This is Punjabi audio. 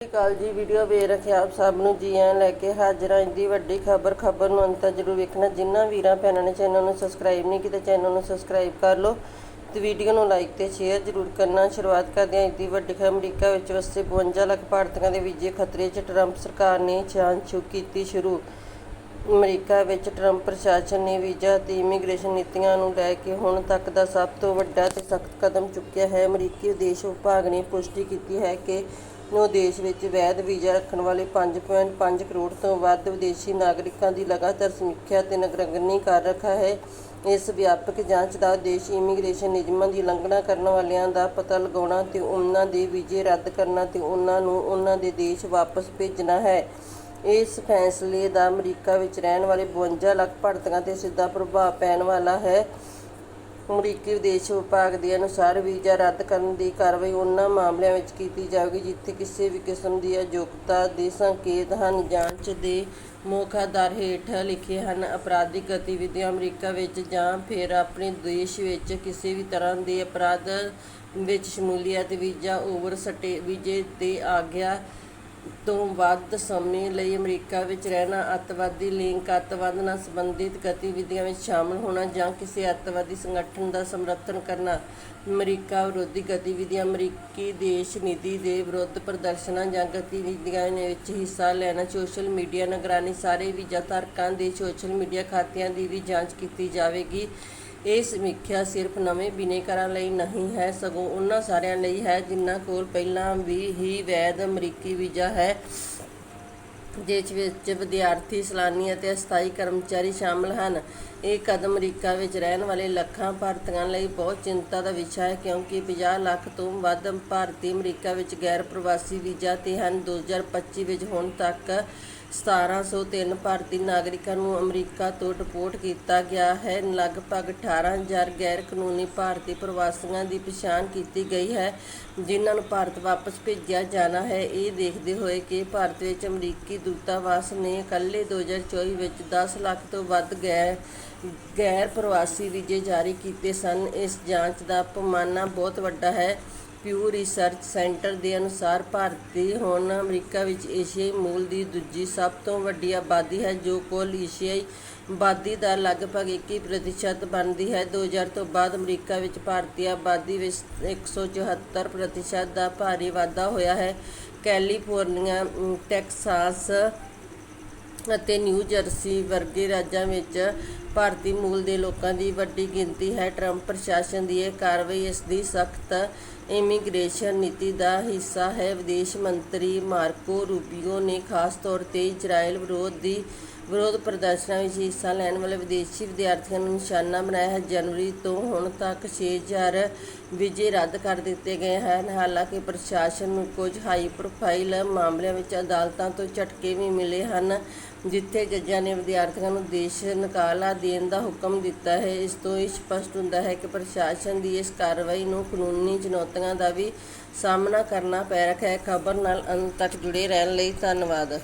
ਸਤਿ ਸ਼੍ਰੀ ਅਕਾਲ ਜੀ ਵੀਡੀਓ ਵੇਖ ਰੱਖਿਆ ਆਪ ਸਭ ਨੂੰ, ਜੀ ਆਇਆਂ ਲੈ ਕੇ ਹਾਜ਼ਰ ਹਾਂ ਦੀ ਵੱਡੀ ਖਬਰ ਖਬਰ ਨੂੰ ਅੰਤ ਤੱਕ ਜ਼ਰੂਰ ਵੇਖਣਾ। ਜਿਨ੍ਹਾਂ ਵੀਰਾਂ ਭੈਣਾਂ ਨੇ ਚੈਨਲ ਨੂੰ ਸਬਸਕ੍ਰਾਈਬ ਨਹੀਂ ਕੀਤਾ, ਚੈਨਲ ਨੂੰ ਸਬਸਕ੍ਰਾਈਬ ਕਰ ਲਓ ਤੇ ਵੀਡੀਓ ਨੂੰ ਲਾਈਕ ਤੇ ਸ਼ੇਅਰ ਜ਼ਰੂਰ ਕਰਨਾ। ਸ਼ੁਰੂਆਤ ਕਰਦੇ ਹਾਂ ਅੱਜ ਦੀ ਵੱਡੀ ਖਬਰ, ਅਮਰੀਕਾ ਵਿੱਚ ਵਸੇ 52 ਲੱਖ ਭਾਰਤੀਆਂ ਦੇ ਵੀਜ਼ੇ ਖਤਰੇ 'ਚ ਟਰੰਪ ਸਰਕਾਰ ਨੇ ਜਾਂਚ ਕੀਤੀ ਸ਼ੁਰੂ। ਅਮਰੀਕਾ ਵਿੱਚ ਟਰੰਪ ਪ੍ਰਸ਼ਾਸਨ ਨੇ ਵੀਜ਼ਾ ਤੇ ਇਮੀਗ੍ਰੇਸ਼ਨ ਨੀਤੀਆਂ ਨੂੰ ਲੈ ਕੇ ਹੁਣ ਤੱਕ ਦਾ ਸਭ ਤੋਂ ਵੱਡਾ ਤੇ ਸਖਤ ਕਦਮ ਚੁੱਕਿਆ ਹੈ। ਅਮਰੀਕੀ ਵਿਦੇਸ਼ ਵਿਭਾਗ ਨੇ ਪੁਸ਼ਟੀ ਕੀਤੀ ਹੈ ਕਿ ਨੂੰ ਦੇਸ਼ ਵਿੱਚ ਵੈਧ ਵੀਜ਼ਾ ਰੱਖਣ ਵਾਲੇ 5.5 ਕਰੋੜ ਤੋਂ ਵੱਧ ਵਿਦੇਸ਼ੀ ਨਾਗਰਿਕਾਂ ਦੀ ਲਗਾਤਾਰ ਸਮੀਖਿਆ ਤੇ ਨਿਗਰਾਨੀ ਕਰ ਰੱਖਾ ਹੈ। ਇਸ ਵਿਆਪਕ ਜਾਂਚ ਦਾ ਉਦੇਸ਼ ਇਮੀਗ੍ਰੇਸ਼ਨ ਨਿਯਮਾਂ ਦੀ ਉਲੰਘਣਾ ਕਰਨ ਵਾਲਿਆਂ ਦਾ ਪਤਾ ਲਗਾਉਣਾ ਤੇ ਉਹਨਾਂ ਦੇ ਵੀਜ਼ੇ ਰੱਦ ਕਰਨਾ ਤੇ ਉਹਨਾਂ ਨੂੰ ਉਹਨਾਂ ਦੇ ਦੇਸ਼ ਵਾਪਸ ਭੇਜਣਾ ਹੈ। ਇਸ ਫੈਸਲੇ ਦਾ ਅਮਰੀਕਾ ਵਿੱਚ ਰਹਿਣ ਵਾਲੇ 52 ਲੱਖ ਭਾਰਤੀਆਂ ਤੇ ਸਿੱਧਾ ਪ੍ਰਭਾਵ ਪੈਣ ਵਾਲਾ ਹੈ। ਅਮਰੀਕੀ ਵਿਦੇਸ਼ ਵਿਭਾਗ ਦੇ ਅਨੁਸਾਰ ਵੀਜ਼ਾ ਰੱਦ ਕਰਨ ਦੀ ਕਾਰਵਾਈ ਉਹਨਾਂ ਮਾਮਲਿਆਂ ਵਿੱਚ ਕੀਤੀ ਜਾਵੇਗੀ, ਜਿੱਥੇ ਕਿਸੇ ਵੀ ਕਿਸਮ ਦੀ ਅਯੋਗਤਾ ਦੇ ਸੰਕੇਤ ਹਨ। ਜਾਂਚ ਦੇ ਮੁੱਖ ਆਧਾਰ ਹੇਠ ਲਿਖੇ ਹਨ, ਅਪਰਾਧਿਕ ਗਤੀਵਿਧੀਆਂ ਅਮਰੀਕਾ ਵਿੱਚ ਜਾਂ ਫਿਰ ਆਪਣੇ ਦੇਸ਼ ਵਿੱਚ ਕਿਸੇ ਵੀ ਤਰ੍ਹਾਂ ਦੇ ਅਪਰਾਧ ਵਿੱਚ ਸ਼ਮੂਲੀਅਤ, ਵੀਜ਼ਾ ਓਵਰ ਸਟੇ ਵੀਜ਼ੇ ਤੇ ਆਗਿਆ ਤੋਂ ਵੱਧ ਸਮੇਂ ਲਈ ਅਮਰੀਕਾ ਵਿੱਚ ਰਹਿਣਾ, ਅੱਤਵਾਦੀ ਲਿੰਕ ਅੱਤਵਾਦ ਨਾਲ ਸੰਬੰਧਿਤ ਗਤੀਵਿਧੀਆਂ ਵਿੱਚ ਸ਼ਾਮਲ ਹੋਣਾ ਜਾਂ ਕਿਸੇ ਅੱਤਵਾਦੀ ਸੰਗਠਨ ਦਾ ਸਮਰਥਨ ਕਰਨਾ, ਅਮਰੀਕਾ ਵਿਰੋਧੀ ਗਤੀਵਿਧੀਆਂ, ਅਮਰੀਕੀ ਦੇਸ਼ ਨੀਤੀ ਦੇ ਵਿਰੁੱਧ ਪ੍ਰਦਰਸ਼ਨਾਂ ਜਾਂ ਗਤੀਵਿਧੀਆਂ ਵਿੱਚ ਹਿੱਸਾ ਲੈਣਾ, ਸੋਸ਼ਲ ਮੀਡੀਆ, ਨਿਗਰਾਨੀ ਸਾਰੇ ਵੀਜ਼ਾ ਧਾਰਕਾਂ ਦੇ ਸੋਸ਼ਲ ਮੀਡੀਆ ਖਾਤਿਆਂ ਦੀ ਵੀ ਜਾਂਚ ਕੀਤੀ ਜਾਵੇਗੀ। ਇਹ ਸਮੀਖਿਆ ਸਿਰਫ ਨਵੇਂ ਬਿਨੇਕਾਰਾਂ ਲਈ ਨਹੀਂ ਹੈ, ਸਗੋਂ ਉਹਨਾਂ ਸਾਰਿਆਂ ਲਈ ਹੈ, ਜਿਨ੍ਹਾਂ ਕੋਲ ਪਹਿਲਾਂ ਵੀ ਹੀ ਵੈਧ ਅਮਰੀਕੀ ਵੀਜ਼ਾ ਹੈ ਦੇਸ਼ ਵਿੱਚ ਵਿਦਿਆਰਥੀ, ਸੈਲਾਨੀ ਅਤੇ ਅਸਥਾਈ ਕਰਮਚਾਰੀ ਸ਼ਾਮਲ ਹਨ। ਇਹ ਕਦਮ ਅਮਰੀਕਾ ਵਿੱਚ ਰਹਿਣ ਵਾਲੇ ਲੱਖਾਂ ਭਾਰਤੀਆਂ ਲਈ ਬਹੁਤ ਚਿੰਤਾ ਦਾ ਵਿਸ਼ਾ ਹੈ, ਕਿਉਂਕਿ 50 ਲੱਖ ਤੋਂ ਵੱਧ ਭਾਰਤੀ ਅਮਰੀਕਾ ਵਿੱਚ ਗੈਰ ਪ੍ਰਵਾਸੀ ਵੀਜ਼ਾ ਤੇ ਹਨ। 2025 ਵਿੱਚ ਹੁਣ ਤੱਕ 1703 ਭਾਰਤੀ ਨਾਗਰਿਕਾਂ ਨੂੰ ਅਮਰੀਕਾ ਤੋਂ ਡਿਪੋਰਟ ਕੀਤਾ ਗਿਆ ਹੈ। ਲਗਭਗ 18000 ਗੈਰ ਕਾਨੂੰਨੀ ਭਾਰਤੀ ਪ੍ਰਵਾਸੀਆਂ ਦੀ ਪਛਾਣ ਕੀਤੀ ਗਈ ਹੈ, ਜਿਨ੍ਹਾਂ ਨੂੰ ਭਾਰਤ ਵਾਪਸ ਭੇਜਿਆ ਜਾਣਾ ਹੈ। ਇਹ ਦੇਖਦੇ ਹੋਏ ਕਿ ਭਾਰਤ ਵਿੱਚ ਅਮਰੀਕੀ ਦੂਤਾਵਾਸ ਨੇ ਇਕੱਲੇ 2024 ਵਿੱਚ 10 ਲੱਖ ਤੋਂ ਵੱਧ ਗੈਰ ਗੈਰ ਪ੍ਰਵਾਸੀ ਵੀਜ਼ੇ ਜਾਰੀ ਕੀਤੇ ਸਨ। ਇਸ ਜਾਂਚ ਦਾ ਪੈਮਾਨਾ ਬਹੁਤ ਵੱਡਾ ਹੈ। ਪਿਊ ਰਿਸਰਚ ਸੈਂਟਰ ਦੇ ਅਨੁਸਾਰ ਭਾਰਤੀ ਹੁਣ ਅਮਰੀਕਾ ਵਿੱਚ ਏਸ਼ੀਆਈ ਮੂਲ ਦੀ ਦੂਜੀ ਸਭ ਤੋਂ ਵੱਡੀ ਆਬਾਦੀ ਹੈ, ਜੋ ਕੁੱਲ ਏਸ਼ੀਆਈ ਆਬਾਦੀ ਦਾ ਲਗਭਗ 21% ਬਣਦੀ ਹੈ। 2000 ਤੋਂ ਬਾਅਦ ਅਮਰੀਕਾ ਵਿੱਚ ਭਾਰਤੀ ਆਬਾਦੀ ਵਿੱਚ 174% ਦਾ ਭਾਰੀ ਵਾਧਾ ਹੋਇਆ ਹੈ। ਕੈਲੀਫੋਰਨੀਆ ਟੈਕਸਾਸ ਅਤੇ ਨਿਊ ਜਰਸੀ ਵਰਗੇ ਰਾਜਾਂ ਵਿੱਚ ਭਾਰਤੀ ਮੂਲ ਦੇ ਲੋਕਾਂ ਦੀ ਵੱਡੀ ਗਿਣਤੀ ਹੈ। ਟਰੰਪ ਪ੍ਰਸ਼ਾਸਨ ਦੀ ਇਹ ਕਾਰਵਾਈ ਇਸ ਦੀ ਸਖਤ ਇਮੀਗ੍ਰੇਸ਼ਨ ਨੀਤੀ ਦਾ ਹਿੱਸਾ ਹੈ। ਵਿਦੇਸ਼ ਮੰਤਰੀ ਮਾਰਕੋ ਰੂਬੀਓ ਨੇ ਖਾਸ ਤੌਰ ਤੇ ਇਜ਼ਰਾਈਲ ਵਿਰੋਧ ਦੀ ਵਿਰੋਧ ਪ੍ਰਦਰਸ਼ਨਾਂ ਵਿੱਚ ਹਿੱਸਾ ਲੈਣ ਵਾਲੇ ਵਿਦੇਸ਼ੀ ਵਿਦਿਆਰਥੀਆਂ ਨੂੰ ਨਿਸ਼ਾਨਾ ਬਣਾਇਆ ਹੈ। ਜਨਵਰੀ ਤੋਂ ਹੁਣ ਤੱਕ 6000 ਵੀਜ਼ੇ ਰੱਦ ਕਰ ਦਿੱਤੇ ਗਏ ਹਨ। ਹਾਲਾਂਕਿ ਪ੍ਰਸ਼ਾਸਨ ਨੂੰ ਕੁਝ ਹਾਈ ਪ੍ਰੋਫਾਈਲ ਮਾਮਲਿਆਂ ਵਿੱਚ ਅਦਾਲਤਾਂ ਤੋਂ ਝਟਕੇ ਵੀ ਮਿਲੇ ਹਨ, ਜਿੱਥੇ ਜੱਜਾਂ ਨੇ ਵਿਦਿਆਰਥੀਆਂ ਨੂੰ ਦੇਸ਼ ਨਿਕਾਲਾ ਦੇਣ ਦਾ ਹੁਕਮ ਦਿੱਤਾ ਹੈ। ਇਸ ਤੋਂ ਇਹ ਸਪਸ਼ਟ ਹੁੰਦਾ ਹੈ ਕਿ ਪ੍ਰਸ਼ਾਸਨ ਦੀ ਇਸ ਕਾਰਵਾਈ ਨੂੰ ਕਾਨੂੰਨੀ ਚੁਣੌਤੀਆਂ ਦਾ ਵੀ ਸਾਹਮਣਾ ਕਰਨਾ ਪੈ ਰਿਹਾ ਹੈ। ਖਬਰ ਨਾਲ ਅੰਤ ਤੱਕ ਜੁੜੇ ਰਹਿਣ ਲਈ ਧੰਨਵਾਦ।